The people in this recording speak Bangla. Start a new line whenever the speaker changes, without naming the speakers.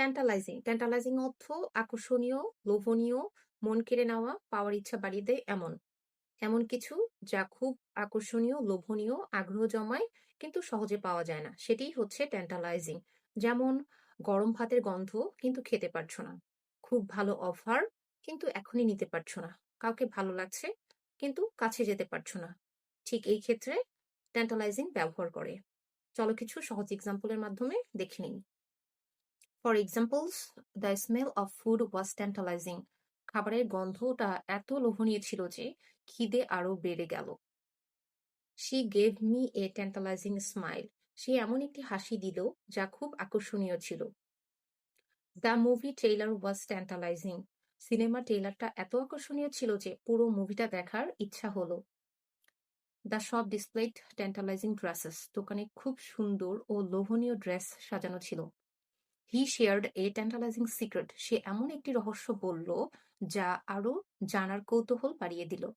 ট্যান্টালাইজিং ট্যান্টালাইজিং অর্থ আকর্ষণীয়, লোভনীয়, মন কেড়ে নেওয়া, পাওয়ার ইচ্ছা বাড়িয়ে দেয় এমন। এমন কিছু যা খুব আকর্ষণীয়, লোভনীয়, আগ্রহ জমায় কিন্তু সহজে পাওয়া যায় না। সেটিই হচ্ছে ট্যান্টালাইজিং যেমন, গরম ভাতের গন্ধ কিন্তু খেতে পারছ না। খুব ভালো অফার কিন্তু এখনই নিতে পারছ না। কাউকে ভালো লাগছে কিন্তু কাছে যেতে পারছ না। ঠিক এই ক্ষেত্রে ট্যান্টালাইজিং ব্যবহার করে। চলো কিছু সহজ এক্সাম্পলের মাধ্যমে দেখে নিই। For examples the smell of food was tantalizing খাবারের গন্ধটা এত লোভনীয় ছিল যে খিদে আরও বেড়ে গেল। She gave me a tantalising smile সে এমন একটি হাসি দিল যা খুব আকর্ষণীয় ছিল। The movie trailer was tantalising cinema ট্রেলারটা এত আকর্ষণীয় ছিল যে পুরো মুভিটা দেখার ইচ্ছা হলো। The shop displayed tantalising dresses দোকানে খুব সুন্দর ও লোভনীয় ড্রেস সাজানো ছিল। হি শেয়ার্ড এ ট্যান্টালাইজিং সিক্রেট সে এমন একটি রহস্য বলল, যা আরও জানার কৌতূহল বাড়িয়ে দিল।